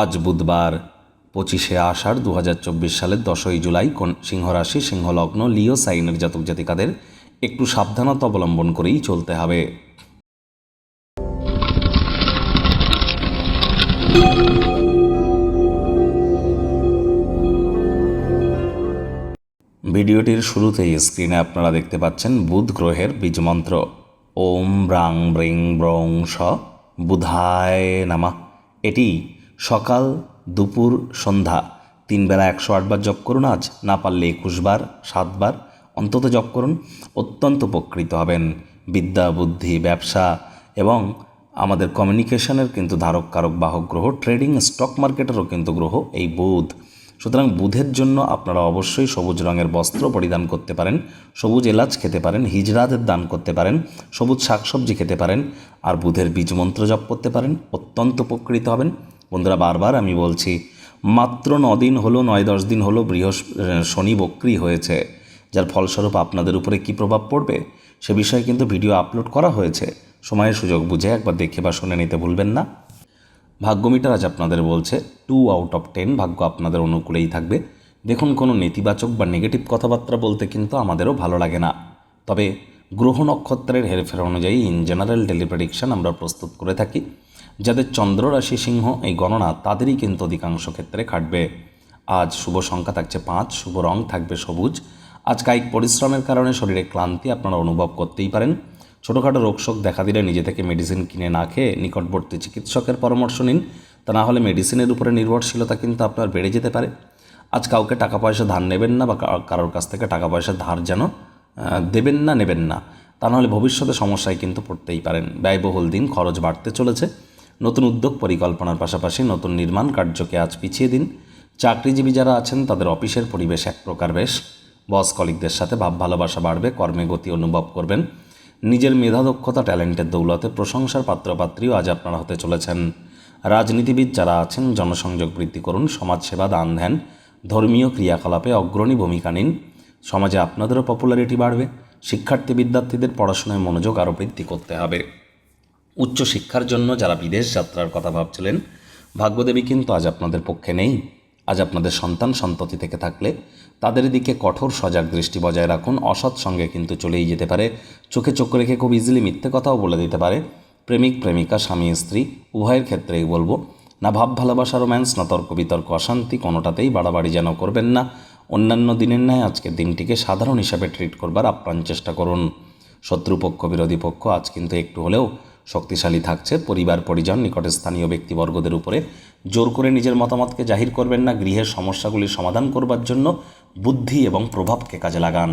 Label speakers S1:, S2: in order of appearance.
S1: আজ বুধবার, পঁচিশে আষাঢ় দু হাজার চব্বিশ সালের দশই জুলাই কোন সিংহরাশি, সিংহলগ্ন, লিও, সাইনের জাতক জাতিকাদের একটু সাবধানতা অবলম্বন করেই চলতে হবে। ভিডিওটির শুরুতেই স্ক্রিনে আপনারা দেখতে পাচ্ছেন বুধ গ্রহের বীজমন্ত্র ওম ব্রাং ব্রিং ব্রং স বুধায় নামা। এটি সকাল, দুপুর, সন্ধ্যা। তিন বেলা একশো আটবার জপ করুন আজ, না পারলে একুশবার সাতবার অন্তত জপ করুন, অত্যন্ত উপকৃত হবেন। বিদ্যা, বুদ্ধি, ব্যবসা এবং আমাদের কমিউনিকেশনের কিন্তু ধারক, কারক, বাহক গ্রহ, ট্রেডিং স্টক মার্কেটেরও কিন্তু গ্রহ এই বুধ। সুতরাং বুধের জন্য আপনারা অবশ্যই সবুজ রঙের বস্ত্র পরিধান করতে পারেন, সবুজ এলাচ খেতে পারেন হিজড়াদের দান করতে পারেন, সবুজ শাকসবজি খেতে পারেন, আর বুধের বীজ মন্ত্র জপ করতে পারেন, অত্যন্ত উপকৃত হবেন। বন্ধুরা, বারবার আমি বলছি, মাত্র দিন হলো, নয় দশ দিন হলো বৃহস্প শনি বক্রি হয়েছে। যার ফলস্বরূপ আপনাদের উপরে কী প্রভাব পড়বে সে বিষয়ে কিন্তু ভিডিও আপলোড করা হয়েছে। সময়ের সুযোগ বুঝে একবার দেখে বা শুনে নিতে ভুলবেন না। ভাগ্যমিটার আজ আপনাদের বলছে টু আউট অফ টেন ভাগ্য আপনাদের অনুকূলেই থাকবে। দেখুন, কোনো নেতিবাচক বা নেগেটিভ কথাবার্তা বলতে কিন্তু আমাদেরও ভালো লাগে না। তবে গ্রহ নক্ষত্রের হেরফের অনুযায়ী ইন জেনারেল ডেলি প্রেডিকশন আমরা প্রস্তুত করে থাকি। যাদের চন্দ্র রাশি সিংহ এই গণনা তাদেরই কিন্তু অধিকাংশ ক্ষেত্রে খাটবে। আজ শুভ সংখ্যা থাকছে পাঁচ, শুভ রং থাকবে সবুজ। আজ কায়িক পরিশ্রমের কারণে শরীরে ক্লান্তি আপনারা অনুভব করতেই পারেন। ছোটোখাটো রোগশোক দেখা দিলে নিজে থেকে মেডিসিন কিনে না খেয়ে নিকটবর্তী চিকিৎসকের পরামর্শ নিন। তা না হলে মেডিসিনের উপরে নির্ভরশীলতা কিন্তু আপনার বেড়ে যেতে পারে। আজ কাউকে টাকা পয়সা ধার নেবেন না বা কারোর কাছ থেকে টাকা পয়সা ধার যেন দেবেন না, নেবেন না। তা নাহলে ভবিষ্যতে সমস্যায় কিন্তু পড়তেই পারেন। ব্যয়বহুল দিন, খরচ বাড়তে চলেছে। নতুন উদ্যোগ পরিকল্পনার পাশাপাশি নতুন নির্মাণ কার্যকে আজ পিছিয়ে দিন। চাকরিজীবী যারা আছেন, তাদের অফিসের পরিবেশ এক প্রকার বেশ। বস কলিকদের সাথে ভাব ভালোবাসা বাড়বে, কর্মে গতি অনুভব করবেন। নিজের মেধা দক্ষতা, ট্যালেন্টের দৌলতে প্রশংসার পাত্রপাত্রীও আজ আপনারা হতে চলেছেন। রাজনীতিবিদ যারা আছেন, জনসংযোগ বৃদ্ধি করুন, সমাজসেবা, দান, ধ্যান, ধর্মীয় ক্রিয়াকলাপে অগ্রণী ভূমিকা নিন। সমাজে আপনাদেরও পপুলারিটি বাড়বে, শিক্ষার্থী বিদ্যার্থীদের পড়াশোনায় মনোযোগ আরও বৃদ্ধি করতে হবে। উচ্চশিক্ষার জন্য যারা বিদেশ যাত্রার কথা ভাবছিলেন, ভাগ্যদেবী কিন্তু আজ আপনাদের পক্ষে নেই। আজ আপনাদের সন্তান সন্ততি থেকে থাকলে তাদের দিকে কঠোর সজাগ দৃষ্টি বজায় রাখুন। অসৎ সঙ্গে কিন্তু চলেই যেতে পারে। চোখে চোখ রেখে খুব ইজিলি মিথ্যে কথাও বলে দিতে পারে। প্রেমিক, প্রেমিকা, স্বামী, স্ত্রী, উভয়ের ক্ষেত্রেই বলব, না ভাব, ভালোবাসা, রোম্যান্স, না তর্ক বিতর্ক অশান্তি, কোনোটাতেই বাড়াবাড়ি যেন করবেন না। অন্যান্য দিনের ন্যায় আজকের দিনটিকে সাধারণ হিসাবে ট্রিট করবার আপ্রাণ চেষ্টা করুন। শত্রুপক্ষ, বিরোধী পক্ষ আজ কিন্তু একটু হলেও শক্তিশালী থাকছে। পরিবার, পরিজন, নিকটে স্থানীয় ব্যক্তিবর্গদের উপরে জোর করে নিজের মতামতকে জাহির করবেন না। গৃহের সমস্যাগুলির সমাধান করবার জন্য বুদ্ধি এবং প্রভাবকে কাজে লাগান।